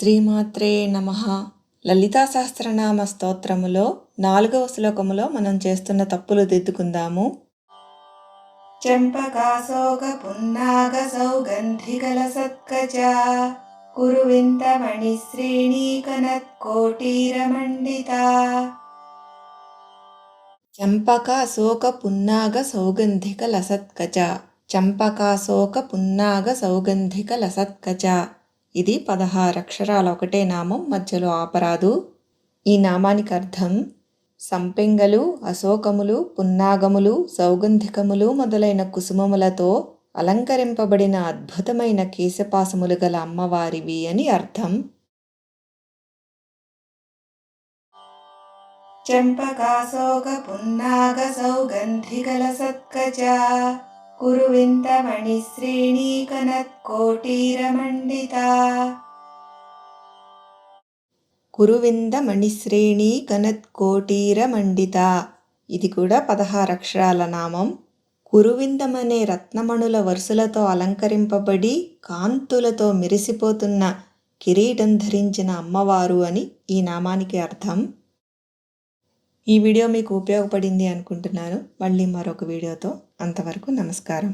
శ్రీమాత్రే నమ. లలితా సహస్రనామ స్తోత్రములో నాలుగవ శ్లోకములో మనం చేస్తున్న తప్పులు దిద్దుకుందాము. చెంపకాశోక పున్నాగ సౌగంధికల సత్కజ. కురువింతమణి శ్రేణీకనత్ కోటీరమండిత చంపకాశోక పున్నాగ సౌగంధిక లసత్కజ చంపకాశోక పున్నాగ సౌగంధిక లసత్కజ ఇది పదహారు అక్షరాల ఒకటే నామం మధ్యలో ఆపరాదు. ఈ నామానికి అర్థం సంపెంగలు అశోకములు పున్నాగములు సౌగంధికములు మొదలైన కుసుమములతో అలంకరింపబడిన అద్భుతమైన కేశపాసములు గల అమ్మవారివి అని అర్థం. చంపకాశోక పున్నాగ సౌగంధికల సత్కజ. కురువింతమణి శ్రేణీకనత్ కురువింద మణిశ్రేణి కనత్ కోటీరమండిత ఇది కూడా పదహారు అక్షరాల నామం. కురువిందమనే రత్నమణుల వరుసలతో అలంకరింపబడి కాంతులతో మెరిసిపోతున్న కిరీటం ధరించిన అమ్మవారు అని ఈ నామానికి అర్థం. ఈ వీడియో మీకు ఉపయోగపడింది అనుకుంటున్నాను. మళ్ళీ మరొక వీడియోతో అంతవరకు నమస్కారం.